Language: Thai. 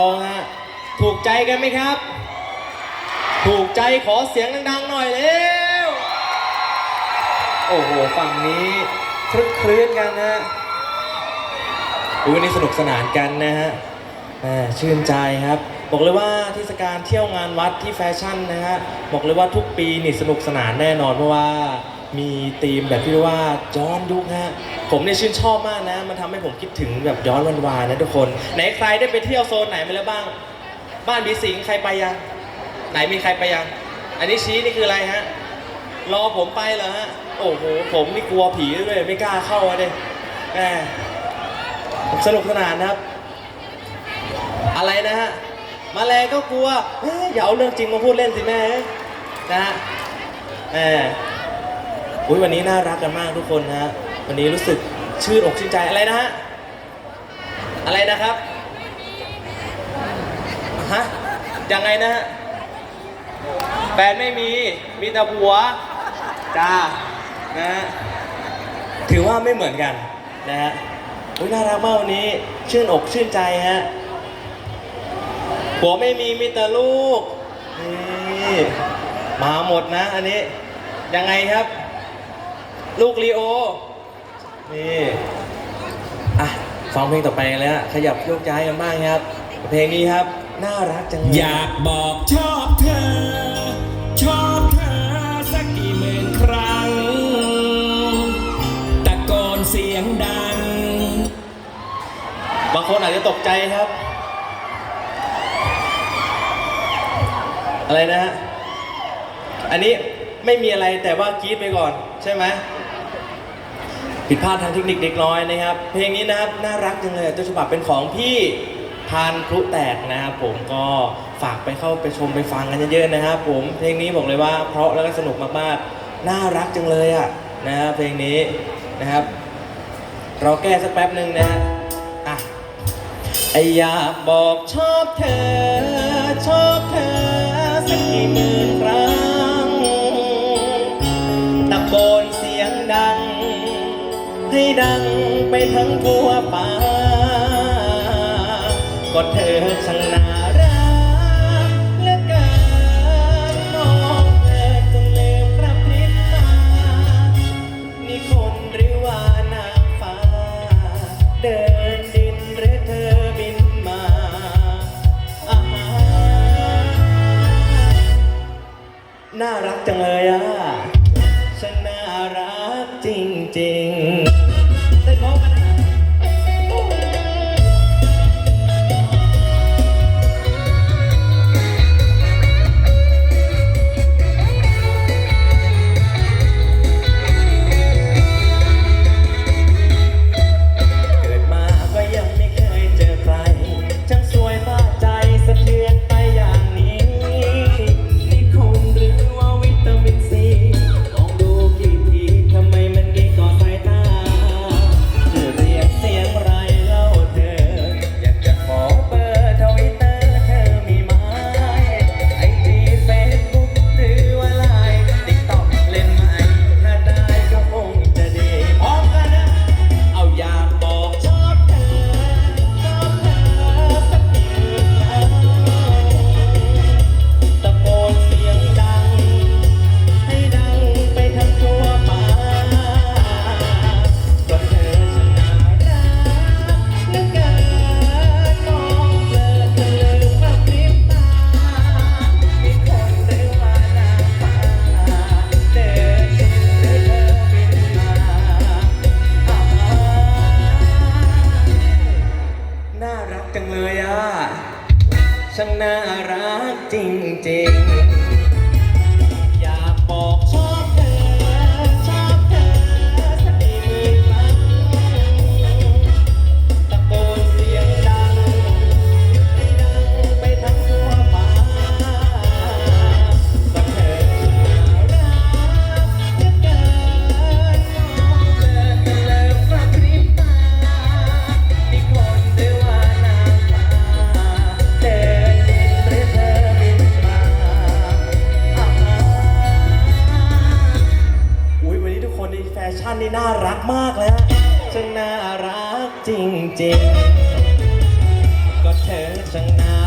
ลองฮะถูกใจกันไหมครับ ถูกใจขอเสียงดังๆหน่อยเร็ว โอ้โห ฝั่งนี้คลึกคลื้นกันนะฮะดูวันนี้สนุกสนานกันนะฮะชื่นใจครับ บอกเลยว่าเทศกาลเที่ยวงานวัดที่แฟชั่นนะฮะ บอกเลยว่าทุกปีนี่สนุกสนานแน่นอนเพราะว่า มีธีมแบบที่เรียกว่าย้อนยุคฮะผมเนี่ยชื่นชอบมากนะ มันทำให้ผมคิดถึงแบบย้อนวันวานนะทุกคนไหนใครได้ไปเที่ยวโซนไหนมาแล้วบ้าง บ้านบีสิงใครไปยัง ไหนมีใครไปยัง อันนี้ชี้นี่คืออะไรฮะรอผมไปเหรอฮะโอ้โหผมนี่กลัวผีด้วยไม่กล้าเข้าเลยแหมสนุกสนานนะครับ อะไรนะฮะมาแรงก็กลัวเอ้ยอย่าเอาเรื่องจริงมาพูดเล่นสิแม่นะฮะแหม อุ้ยวันนี้น่ารักกันมากทุกคนนะฮะวันนี้รู้สึกชื่นอกชื่นใจอะไรนะฮะอะไรนะครับฮะยังไงนะฮะแฟนไม่มีมีแต่ผัวจ้านะฮะถือว่าไม่เหมือนกันนะฮะอุ๊ยน่ารักมากวันนี้ชื่นอกชื่นใจฮะผัวไม่มีมีแต่ลูกนี่มาหมดนะ อันนี้ยังไงครับ ลูกลีโอ นี่อะฟังเพลงต่อไปกันแล้ว ขยับโยกย้ายกันบ้างครับ เพลงนี้ครับ น่ารักจังเลยอยากบอกชอบเธอ ชอบเธอสักกี่หมื่นครั้งตะโกนเสียงดัง บางคนอาจจะตกใจครับ อะไรนะฮะ อันนี้ไม่มีอะไรแต่ว่ากรี๊ดไปก่อน ใช่ไหม ผิดพลาดทางเทคนิคเด็กน้อยนะครับ เพลงนี้นะครับน่ารักจังเลยต้นฉบับเป็นของพี่พานพลุแตกนะครับผมก็ฝากไปเข้าไปชมไปฟังกันเยอะๆนะครับผมเพลงนี้บอกเลยว่าเพราะแล้วก็สนุกมากๆน่ารักจังเลยอะนะครับเพลงนี้นะครับเราแก้สักแป๊บหนึ่งนะฮะอะไออยากบอกชอบเธอ ชอบเธอสักกี่หมื่นครั้ง ดังไปทั้งทั่วฟ้าก็เธอช่างน่ารักเหลือเกินมองเธอจนลืมพระพริบตานี่คนหรือว่านางฟ้า เดินดินหรือเธอบินมาอาน่ารักจังเลยอะ ฉันน่ารักจริงๆ จริงๆ ชั่นนี่น่ารักมากเลยฮะช่างน่ารักจริงๆ ก็เธอช่างน่า